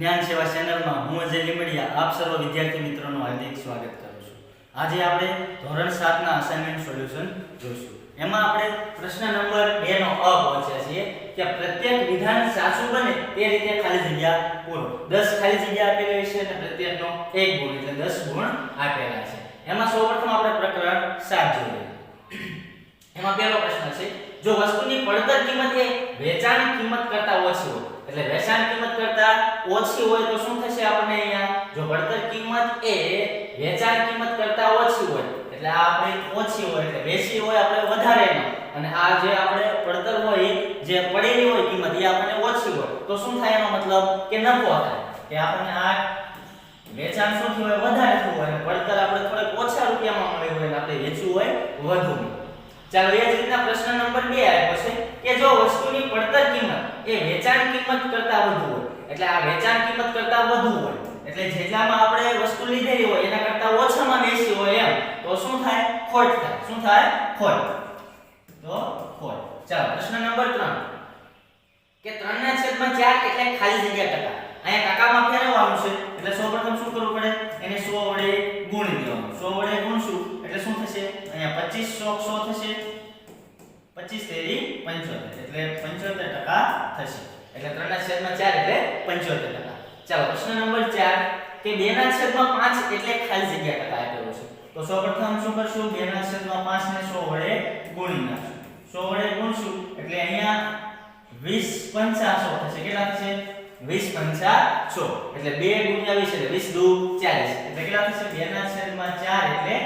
જ્ઞાન સેવા ચેનલમાં હું અજય લીમડિયા આપ સર્વ વિદ્યાર્થી મિત્રોનું હાર્દિક સ્વાગત કરું છું. આજે આપણે ધોરણ સાતના અસાઇનમેન્ટ સોલ્યુશન જોઈશું. એમાં આપણે પ્રશ્ન નંબર બે નો અ પહોંચ્યા છીએ કે પ્રત્યેક વિધાન સાચું બને તે રીતે ખાલી જગ્યા પૂરો. દસ ખાલી જગ્યા આપેલી છે અને પ્રત્યેકનો એક ગુણ, એટલે દસ ગુણ આપેલા છે. એમાં સૌપ્રથમ આપણે પ્રકરણ સાત જોઈએ. એમાં પહેલો પ્રશ્ન છે, જો વસ્તુની પડતર કિંમત એ વેચાણ કિંમત કરતા ઓછી હોય એટલે વેચાણ કિંમત કરતા ઓછી હોય તો શું થશે આપણે અહીંયા? જો પડતર કિંમત એ વેચાણ કિંમત કરતા ઓછી હોય, એટલે આ આપણે ઓછી હોય, એટલે વેચી હોય આપણે વધારે ન અને આ જે આપણે પડતર હોય, જે પડેલી હોય કિંમત, એ આપણને ઓછી હોય. તો શું થાય એનો મતલબ? કે નફો થાય. કે આપણને આ વેચાણ શું થયું હોય? વધારે થયું હોય. અને પડતર આપણે થોડાક ઓછા રૂપિયામાં મળ્યું હોય અને આપણે વેચવું હોય વધુમાં. ચાલો, એ જ રીતના પ્રશ્ન નંબર 2 આવ્યો છે કે જો વસ્તુની પડતર કિંમત એ વેચાણ કિંમત કરતાં વધુ હોય. એટલે આ વેચાણ કિંમત કરતાં વધુ હોય. એટલે જેટલામાં આપણે વસ્તુ લીધેલી હોય, એના કરતાં ઓછામાં વેચી હોય એમ. તો શું થાય? ખોટ થાય. શું થાય? ખોટ. તો ખોટ. ચાલો, પ્રશ્ન નંબર 3 કે 3 ના છેદમાં 4 એટલે ખાલી જગ્યા ટકા. અહીંયા ટકામાં ફેરવવાનું છે. એટલે સૌપ્રથમ શું કરવું પડે? એને 100 વડે ગુણી દેવાનું. 100 વડે ગુણશું, એટલે શું થશે? અહીંયા 25 100 100 થશે. 25 તેરી 75 એટલે 75 ટકા થશે. એટલે 3 ના છેદમાં 4 એટલે 75 ટકા. ચાલો, પ્રશ્ન નંબર 4 કે 2 ના છેદમાં 5 એટલે ખાલી જગ્યા ટકા આપેલું છે. તો સૌપ્રથમ શું કરશું? 2 ના છેદમાં 5 ને 100 વડે ગુણી નાખશું. 100 વડે ગુણશું એટલે અહીંયા 20 પંચાસો થશે. કેટલા થશે? 20 પંચા 100 એટલે 2 ગુણ્યા 20 એટલે 20 2 40 એટલે કેટલા થશે? 2 ના છેદમાં 4 એટલે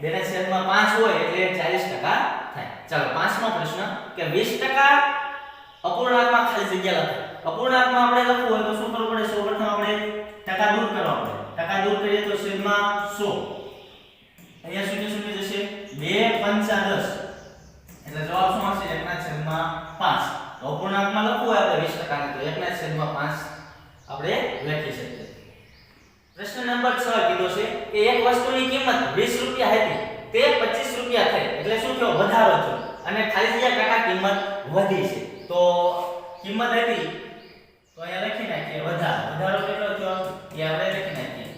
2 ના છેદમાં 5 હોય એટલે 40 ટકા થાય. ચાલો, પાંચમો પ્રશ્ન કે 20% અપૂર્ણાંકમાં ખાલી જગ્યા લખો. અપૂર્ણાંકમાં આપણે લખવું હોય તો શું કરવું પડે? સૌપ્રથમ આપણે ટકા દૂર કરવા પડે. ટકા દૂર કરીએ તો છેદમાં 100 અહીંયા શૂન્ય શૂન્ય જશે. 2 પંચા 10 એટલે જવાબ શું આવશે? 1 ના છેદમાં 5 તો અપૂર્ણાંકમાં લખવું હોય આપણે 20 ટકાને, તો 1 ના છેદમાં 5 આપણે લખી શકીએ. પ્રશ્ન નંબર 6 કીધો છે કે એક વસ્તુની કિંમત 20 રૂપિયા હતી. તે 25 રૂપિયા થઈ એટલે શું થયો? વધારો થયો. અને ખાલી જગ્યા કાકા કિંમત વધી છે. તો કિંમત હતી, તો અહીંયા લખી નાખીએ, વધારો. વધારો કેટલો થયો? એ આપણે લખી નાખીએ.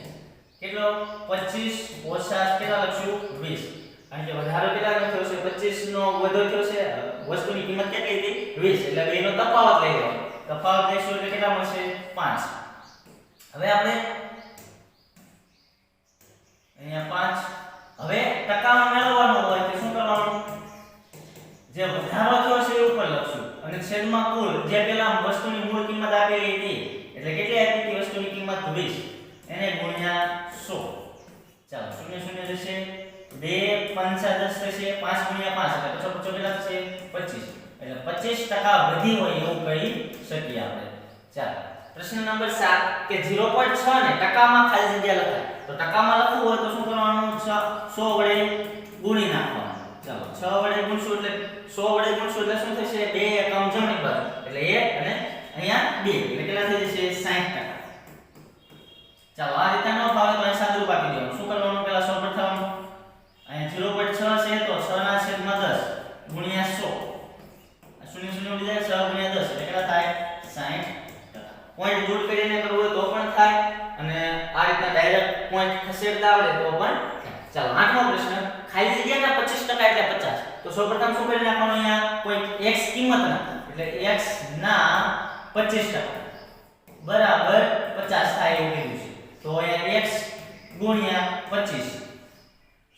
કેટલો? 25 ઓછા કેટલા લખ્યું? 20 કારણ કે વધારો કેટલા થયો છે? 25 નો વધો થયો છે. વસ્તુની કિંમત કેટલી હતી? 20 એટલે બેનો તફાવત લઈ લેવાનો. તફાવત લઈશું એટલે કેટલા મળશે? 5 હવે આપણે અહીંયા 5 હવે ટકામાં મેળવવાનો હોય તો શું કરવાનું? જે વધારો થયો છે એ ઉપર લખશું. અને છેદમાં કુલ, જે પેલા વસ્તુની મૂળ કિંમત આપેલી હતી, એટલે કેટલી આપી હતી? વસ્તુની કિંમત 20 એને ગુણ્યા 100 ચાલો, શૂન્ય શૂન્ય જશે 2 5 10 થશે 5 ગુણ્યા 5 એટલે પચો કેટલા થશે? 25 એટલે 25 ટકા વધી હોય એવું કહી શકીએ આપણે. ચાલો, પ્રશ્ન નંબર 7 કે 0.6 ને ટકામાં ખાલી જગ્યા લખાય. તો ટકામાં લખવું હોય તો શું કરવાનું? 100 વડે ગુણી નાખવાનું. ચાલો 6 વડે ગુણશું એટલે 100 વડે ગુણશું એટલે શું થશે? 2 એકમ જમણી બાજુ. એટલે 1 અને અહીંયા 2 એટલે કેટલા થઈ જશે? 60 ટકા. ચાલો, આ રીતે ન ફાવે તો અહીં સાદુરૂપ આપી દેવાનું. શું કરવાનું? પહેલા સૌપ્રથમ અહીંયા 0.6 સૌપ્રથમ શું કરી નાખવાનું અહીંયા? કોઈ x કિંમત નાખો એટલે x ના 25% બરાબર 50 થાય એવું કીધું છે. તો અહીંયા x ગુણ્યા 25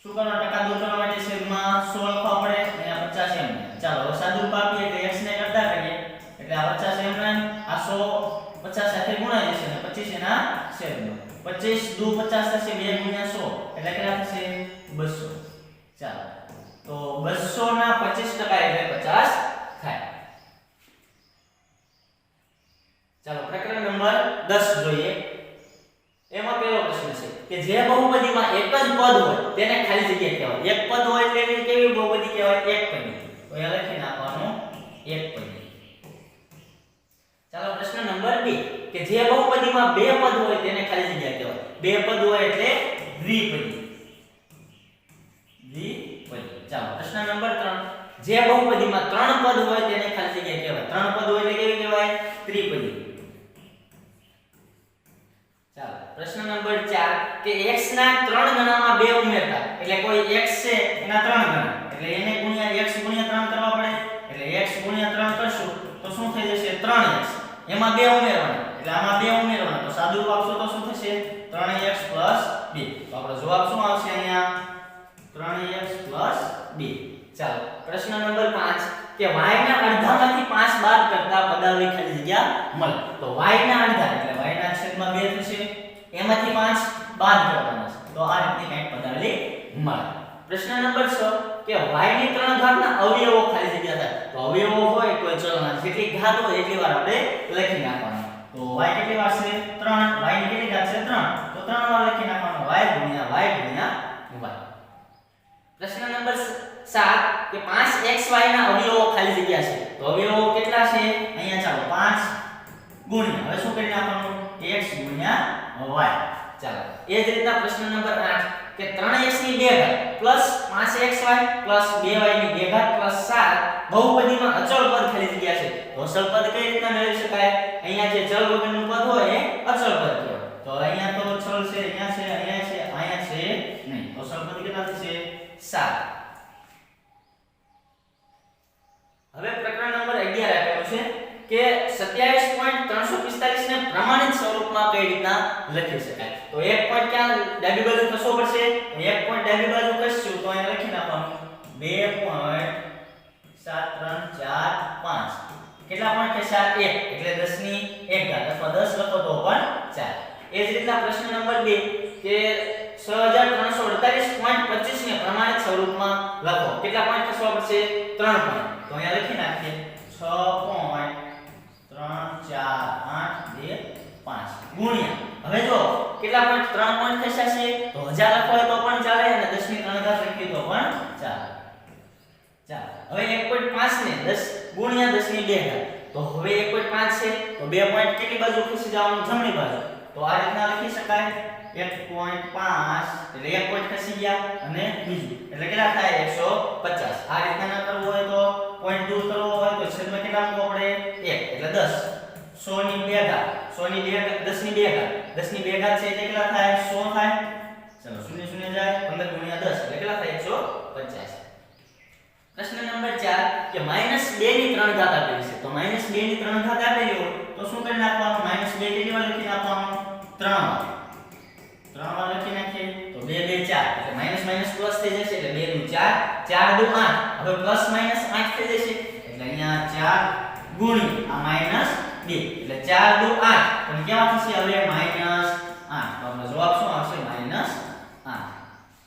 શું કરવાનું? ટકા દૂર કરવા માટે છેદમાં 100 લખવા પડે. અહીંયા 50 એમ ચાલો, હવે સાદું આપીએ એટલે x ને કરતા કરીએ. એટલે આ 50 એમ આ 100 50 સાથે ગુણાય જશે અને 25 એના છેદમાં. 25 2 50 થશે 2 ગુણ્યા 100 એટલે કેટલા થશે? 200 ચાલો. તો 200 ના 25% એટલે 50 થાય. ચાલો, પ્રકરણ નંબર 10 જોઈએ. એમાં પહેલો પ્રશ્ન છે કે જે બહુપદીમાં એક જ પદ હોય, તેને ખાલી જગ્યા કહેવાય. એક પદ હોય એટલે એની કેવી બહુપદી કહેવાય? એક પદી. તો એ લખી નાખવાનું એક પદી. ચાલો, પ્રશ્ન નંબર 2 કે જે બહુપદીમાં બે પદ હોય, તેને ખાલી જગ્યા કહેવાય. બે પદ હોય એટલે દ્વિપદી ચાલો પ્રશ્ન નંબર 3 જે બહુપદીમાં ત્રણ પદ હોય તેને ખાલી જગ્યા કહેવાય. ત્રણ પદ હોય એટલે કેવી કહેવાય? ત્રિપદી. નંબર 4 કે x ના ત્રણ ગણામાં બે ઉમેરતા, એટલે કોઈ x છે, એના ત્રણ ગણા. એટલે એને ગુણ્યા x ગુણ્યા 3 કરવા પડે. એટલે x ગુણ્યા 3 કરશું, તો શું થઈ જશે? 3x એમાં બે ઉમેરવાના. એટલે આમાં બે ઉમેરવાના. તો સાદું રૂપ આપશો તો શું થશે? 3x 2 તો આપણો જવાબ શું આવશે અહીંયા? 3x 2 ચાલો પ્રશ્ન નંબર 5 કે y ના અડધામાંથી 5 બાદ કરતા પદાવલી ખાલી જગ્યા મળે. તો y ના અડધા એટલે y ના છેદમાં 2 થશે. એમાંથી 5 બાદ કરવાના છે. તો આ રીતની કંઈક પદાવલી મળે. પ્રશ્ન નંબર 6 કે y ની ત્રણ ઘાતના અવયવો ખાલી જગ્યા થાય. તો અવયવો હોય કોઈ ચલના જેટલી ઘાત હોય એટલી વાર આપણે લખી નાખવાનું. તો y કેટલી વાર છે? 3 y ની કેટલી ઘાત છે? 3 તો 3 વાર લખી નાખવાનું. y y y પ્રશ્ન નંબર 7 કે 5xy ના અવયવો ખાલી જગ્યા છે. તો અવયવો કેટલા છે? અહીંયા ચાલો 5 ગુણ્યા. હવે શું કરી નાખવાનું? x y ચાલો, એ જ રીતના પ્રશ્ન નંબર 8 કે 3x ની 2 ઘાત પ્લસ 5xy પ્લસ 2y ની 2 ઘાત પ્લસ 7 બહુપદીમાં અચળ પદ ખાલી જગ્યા છે. તો અચળ પદ કઈ રીતના મેળવી શકાય? અહીંયા જે ચલ વગરનું પદ હોય એ અચળ પદ કહેવાય. તો અહીંયા તો ચલ છે, અહીંયા છે અહીંયા છે અહીંયા છે નહીં. અચળ પદ કેટલા થશે 7 હવે પ્રકરણ નંબર 11 આપેલું છે કે 27.345 ને પ્રમાણિત સ્વરૂપમાં કઈ રીતના લખી શકાય? તો એક પોઈન્ટ ક્યાં ડાબી બાજુ ખસવો પડશે? એક પોઈન્ટ ડાબી બાજુ ખસશું, તો અહીં લખી નાખવાનું. 2.7345 કેટલા પોઈન્ટ ખેંચ્યા 1 એટલે 10 ની 1 ઘાત. અથવા 10 લખો તો પણ ચાલે એ જ રીતના પ્રશ્ન નંબર 2 કે 6348.25 ને પ્રમાણિત સ્વરૂપમાં લખો. કેટલા પોઈન્ટ ખસવા પડશે? 3 પોઈન્ટ તો અહીંયા લખી નાખીએ 6.34825 ગુણ્યા હવે જો કેટલા પોઈન્ટ 3 પોઈન્ટ ખસ્યા છે તો 1000 લખો હોય તો પણ ચાલે અને 10 ની 3 ઘાત લખીએ તો પણ ચાલે ચાલો હવે 1.5 ને 10 ગુણ્યા 10 ની 2 ઘાત તો હવે 1.5 છે તો 2 પોઈન્ટ કેટલી બાજુ ખસી જવાનું જમણી બાજુ તો આ રીતના લખી શકાય 1.5 એટલે 1 પોઈન્ટ ખસી ગયા અને બીજું। એટલે કેટલા થાય? 150 આ રીતના ના કરવું હોય તો પોઈન્ટ દૂર કરવો હોય તો છેદમાં કેટલા મૂકવો પડે? 1 એટલે 10 100 ની 2 ઘાત 100 ની 2 ઘાત 10 ની 2 ઘાત 10 ની 2 ઘાત છે એટલે કેટલા થાય? 100 થાય? ચલો, શૂન્ય શૂન્ય જાય. 15 ગુણ્યા 10 એટલે કેટલા થાય? 150 પ્રશ્ન નંબર 4 કે -2 ની 3 ઘાત આપેલી છે. તો -2 ની 3 ઘાત આપેલી હોય, તો શું કરી નાખવાનું? -2 કેટલી વાર લખી નાખવાનું? 3 વાર 3 વાર લખી 2 2 4 એટલે માઇનસ માઇનસ પ્લસ થઈ જશે એટલે 2 દુ 4 4 દુ 8 હવે પ્લસ માઇનસ 8 થઈ જશે એટલે અહીંયા 4 ગુણ્યા આ માઇનસ 2 એટલે 4 દુ 8 પણ કેવા થશે હવે માઇનસ 8 તો આપણો જવાબ શું આવશે? માઇનસ 8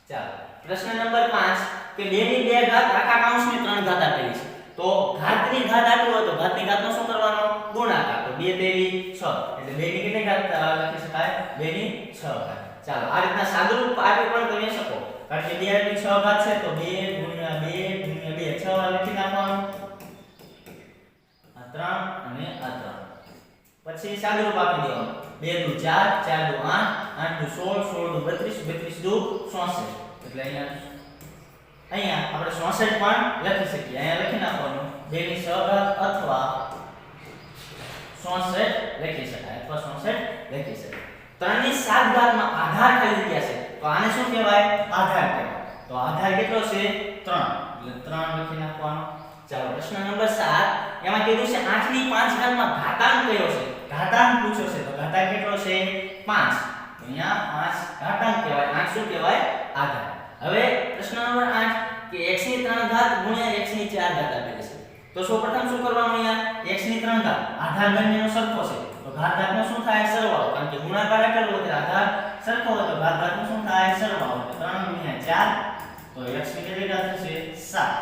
ચાલો. પ્રશ્ન નંબર 5 કે 2 ની 2 ઘાત આખા કૌંસની 3 ઘાત આપેલી છે. તો ઘાતની ઘાત આપી હોય તો ઘાતની ઘાતનો શું કરવાનો? ગુણાકાર. તો 2 તેરી 6 એટલે 2 ની કેટલી ઘાત? અ, લખી શકાય 2 ની 6 ઘાત. ચાલો, આ રીતના સાદુરૂપ આપી પણ કરી શકો. કારણ કે 2 ની 6 ઘાત છે, તો 2 ગુણ્યા 2 ગુણ્યા 2 6 વાર લખી નાખવાનું. આ 3 અને આ 3 પછી સાદુરૂપ આપી દેવાનું. 2 દુ 4 4 દુ 8 8 દુ 16 16 દુ 32 32 દુ 64 એટલે અહીંયા અહીંયા આપણે 64 પણ લખી શકીએ. અહીંયા લખી નાખવાનું. 2 ની 6 ઘાત અથવા 64 લખી શકાય અથવા 64 લખી શકાય. 3 ની 7 ઘાતમાં આધાર ખાલી જગ્યા છે. તો આને શું કહેવાય? આધાર કહેવાય. તો આધાર કેટલો છે? 3 એટલે 3 લખી નાખવાનો. ચાલો, પ્રશ્ન નંબર 7 એમાં કીધું છે 8 ની 5 ઘાતમાં ઘાતાંક કયો છે? ઘાતાંક પૂછ્યો છે. તો ઘાતાંક કેટલો છે? 5 તો અહીંયા 5 ઘાતાંક કહેવાય. 8 શું કહેવાય? આધાર. હવે પ્રશ્ન નંબર 8 કે x ની 3 ઘાત x ની 4 ઘાત આપેલી છે. તો સૌપ્રથમ શું કરવાનું અહીંયા? x ની 3 ઘાત. આધાર બંનેનો સરખો છે. તો ઘાત શું થાય? સરવાળો. કારણ કે ગુણાકાર આપેલો એટલે આધાર સરખો હોય તો ઘાત શું થાય? સરવાળો. તો 3 ગુણ્યા 4 તો x ની કેટલી ઘાત થશે? 7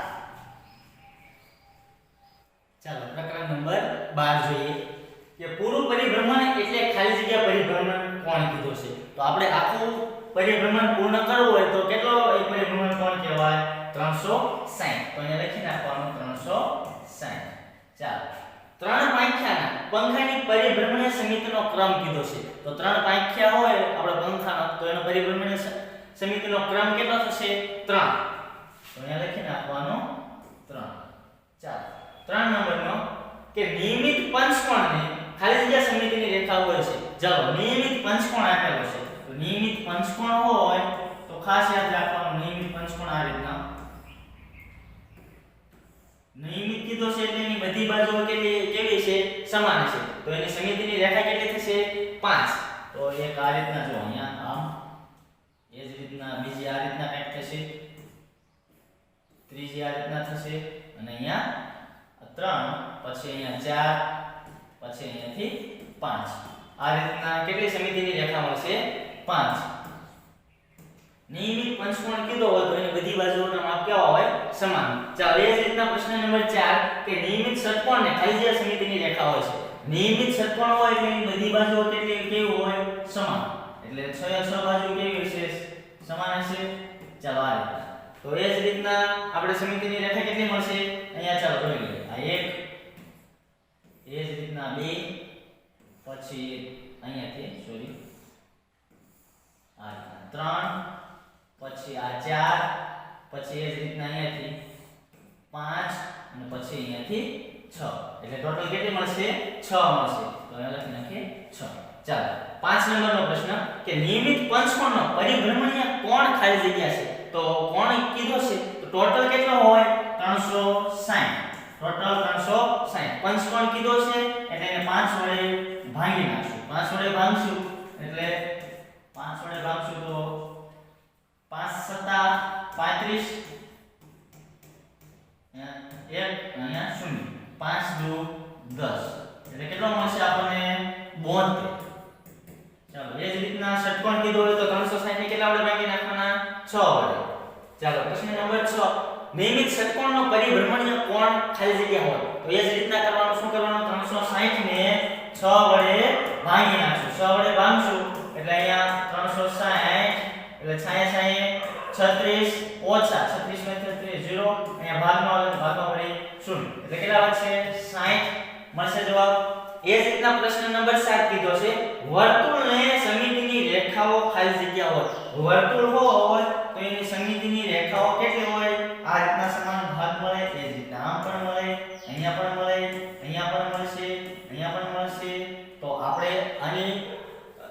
ચાલો, પ્રકરણ નંબર 12 જોઈએ. કે પૂરું પરિભ્રમણ એટલે ખાલી જગ્યા પરિભ્રમણ કોણ કીધું છે તો આપણે આખું પરિભ્રમણ પૂર્ણ કરવું હોય તો કેટલો એ પરિભ્રમણ કોણ કહેવાય? 360 તો અહીંયા લખી નાખવાનું 360 ચાલો. ત્રણ પાંખ્યાના. પંખાની પરિભ્રમણીય સમિતિનો ક્રમ કીધો છે. તો ત્રણ પાંખ્યા હોય, આપણે પંખાનો તો એનો પરિભ્રમણીય સમિતિનો ક્રમ કેટલો થશે? 3 તો અહીંયા લખી આપવાનો 3 ચાલો. ત્રણ નંબરનો કે નિયમિત પંચકોણને ખાલી જગ્યા સમિતિની રેખા હોય છે. ચાલો, નિયમિત પંચકોણ આપેલો છે. તો નિયમિત પંચકોણ હોય, તો ખાસ યાદ રાખવાનું, નિયમિત પંચકોણ આ રીતના. નિયમિત કીધો છે એટલે એની બધી બાજુઓ કેટલી? સમાન છે. તો એની સમિતિની રેખા કેટલી થશે? 5 તો એક આ રીતના જો અહીંયા આમ, એ જ રીતના બીજી આ રીતના કંઈક થશે. ત્રીજી આ રીતના થશે. અને અહીંયા ત્રણ, પછી અહીંયા ચાર, પછી અહીંયાથી પાંચ. આ રીતના કેટલી સમિતિની રેખા મળશે? પાંચ. નિયમિત પંચકોણ કીધો હોય તો એની બધી બાજુઓના માપ કેવા હોય? સમાન. ચાલો, એ જ રીતના પ્રશ્ન નંબર 4 કે નિયમિત ષટકોણને જે સમિતિની રેખા હોય છે. નિયમિત ષટકોણ હોય એટલે એની બધી બાજુઓ કેટલી, કેવું હોય? સમાન. એટલે 6 એ છ બાજુ કેવી હશે? સમાન હશે? ચાલો, આ રીતના. તો એ જ રીતના આપણે સમિતિની રેખા કેટલી મળશે? અહીંયા ચાલો જોઈ લઈએ. આ એક, એ જ રીતના બે, પછી અહીંયાથી સોરી આ રીતના. ત્રણ પછી આ ચાર, પછી એ જ રીતના અહીંયાથી પાંચ અને પછી અહીંયાથી છ. એટલે ટોટલ કેટલી મળશે? છ મળશે. તો અહીંયા લખી નાખીએ છ. ચાલો, પાંચ નંબરનો પ્રશ્ન કે નિયમિત પંચકોણનો પરિભ્રમણીય કોણ ખાલી જગ્યા છે? તો કોણ કીધો છે? તો ટોટલ કેટલો હોય? 360 ટોટલ 360 પંચકોણ કીધો છે? એટલે એને 5 વડે ભાંગી નાખશું. 5 વડે ભાંગશું. એટલે 5 વડે ભાગશું તો 5 સત્તા 35 અહીંયા એક અહીંયા શૂન્ય પાંચ દુ દસ એટલે કેટલો મળશે આપણને બોતેર ચાલો એ જ રીતના ષટકોણ કીધો હોય તો ત્રણસો સાઠ ને કેટલા વડે ભાગી નાખવાના છ વડે ચાલો પ્રશ્ન નંબર છ નિયમિત ષટકોણનો પરિભ્રમણીય કોણ ખાલી જગ્યા હોય તો એ જ રીતના કરવાનું શું કરવાનું ત્રણસો સાઠ ને છ વડે ભાગી નાખશું છ વડે ભાગશું એટલે અહીંયા ત્રણસો સાઠ, એટલે છાયા છાયા છત્રીસ ઓછા છત્રીસ ને છત્રીસ ઝીરો, અહીંયા ભાગમાં આવે, ભાગમાં વળી 0 એટલે કેટલા વધશે 60 મળશે જવાબ? એ જ રીતના પ્રશ્ન નંબર 7 કીધો છે. વર્તુળને સમિતિની રેખાઓ ખાલી જગ્યા હોય. વર્તુળ હોય તો એની સમિતિની રેખાઓ કેટલી હોય? આ રીતના સમાન ભાગ મળે, એ જ રીતના આમ પણ મળે, અહીંયા પણ મળે, અહીંયા પણ મળશે, અહીંયા પણ મળશે. તો આપણે આની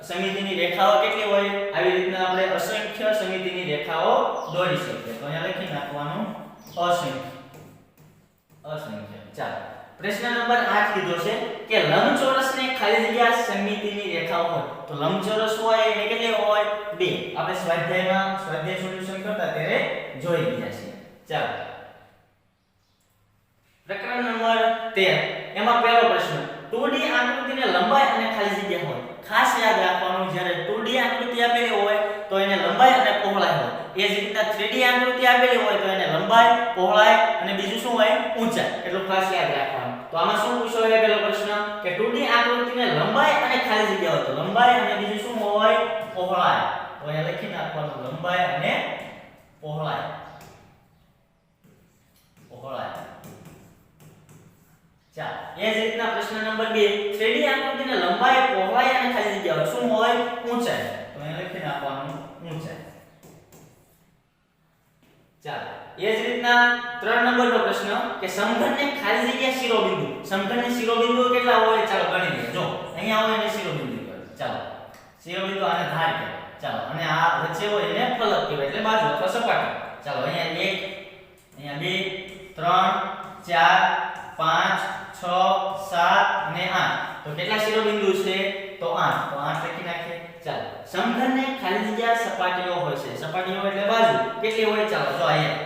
સમિતિની રેખાઓ કેટલી હોય? આવી રીતના આપણે અસંખ્ય સમિતિની રેખાઓ દોરી શકીએ તો અહીંયા લખી નાખવાનું અસંખ્ય. અસંખ્ય. ચાલો. પ્રશ્ન નંબર 8 કીધો છે કે લંબચોરસને ખાલી જગ્યા સમિતિની રેખા હોય. તો લંબચોરસ હોય એ કેટલી હોય? બે. આપણે સ્વાધ્યાયમાં સ્વાધ્યાય સોલ્યુશન કરતા ત્યારે જોઈ ગયા છે. ચાલો. પ્રકરણ નંબર 13 એમાં પહેલો પ્રશ્ન 2D આકૃતિને લંબાઈ અને ખાલી જગ્યા હોય. ખાસ યાદ રાખવાનું જ્યારે 2D આકૃતિ આપેલી હોય તો એને લંબાઈ અને પહોળાઈ હોય. એ જ રીતના 3D આકૃતિ આપેલી હોય તો એને લંબાઈ, પહોળાઈ અને બીજું શું હોય? ઊંચાઈ. એટલું ખાસ યાદ રાખવાનું. તો આમાં શું પૂછ્યો છે પેલો પ્રશ્ન? કે 2D આકૃતિને લંબાઈ અને ખાલી જગ્યા હોય તો લંબાઈ અને બીજું શું હોય? પહોળાઈ. તો અહીંયા લખી નાખવાનું, લંબાઈ અને પહોળાઈ. પહોળાઈ. ચાલો, એ જ રીતના પ્રશ્ન નંબર 2 3D આકૃતિને લંબાઈ પહોળાઈ અને ખાલી જગ્યા હોય શું હોય? ઊંચાઈ. તો એ લખી નાખવાનું ઊંચાઈ. ચાલો, એ જ રીતના 3 નંબરનો પ્રશ્ન કે સમઘનને ખાલી જગ્યા શિરોબિંદુ. સમઘનને શિરોબિંદુ કેટલા હોય? ચાલો, ગણી લઈએ. જો, અહીંયા હોય એને શિરોબિંદુ કહેવાય. ચાલો, શિરોબિંદુ આને ધાર કહેવાય. ચાલો, અને આ વચ્ચે હોય એને ફલક કહેવાય, એટલે બાજુ અથવા સપાટી. ચાલો, અહીંયા 1 અહીંયા 2 3 4 5 6 7 અને 8 તો કેટલા શિરોબિંદુ છે? તો 8 તો 8 લખી નાખીએ. ચાલો. સમઘનને ખાલી જગ્યા સપાટીઓ હોય છે. સપાટીઓ એટલે બાજુ. કેટલી હોય? ચાલો, જો અહીંયા.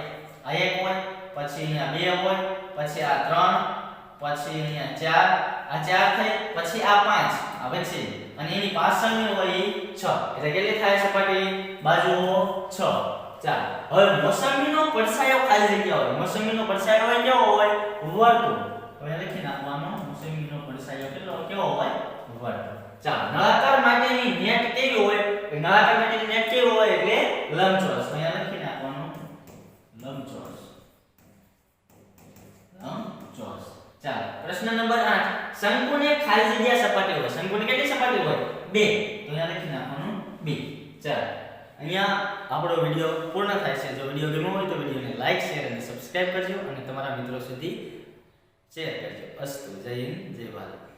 આ એક હોય, પછી અહીંયા બે હોય, પછી આ ત્રણ, પછી અહીંયા ચાર. આ ચાર થઈ પછી આ પાંચ. આ વચ્ચે. અને એની પાછળની હોય છ. એટલે કેટલી થાય સપાટી? બાજુઓ છ. ચાલો. હવે મોસંબીનો પડછાયો ખાલી જગ્યા હોય. મોસંબીનો પડછાયો હોય કેવો હોય, વર્તુળ. હવે લખી નાખવાનો મોસંબીનો પડછાયો કેટલો, કેવો હોય? વર્ગ ચાલો, નળાકાર માટેની નેટ કેવી હોય? નળાકાર માટેની નેટ કેવી હોય? એટલે લંબચોરસ. અહીંયા લખી નાખવાનો. લંબચોરસ. લંબચોરસ. ચાલો, પ્રશ્ન નંબર 8 શંકુને ખાલી જગ્યા સપાટી હોય. શંકુની કેટલી સપાટી હોય? બે. તો અહીંયા લખી નાખવાનું બે. ચાલો, અહીંયા આપણો વિડિયો પૂર્ણ થાય છે. જો વિડિયો ગમ્યો હોય તો વિડિયોને લાઈક, શેર અને સબસ્ક્રાઇબ કરજો અને તમારા મિત્રો સુધી શેર કરજો અસ્તુ. જય હિન્દ જય ભારત.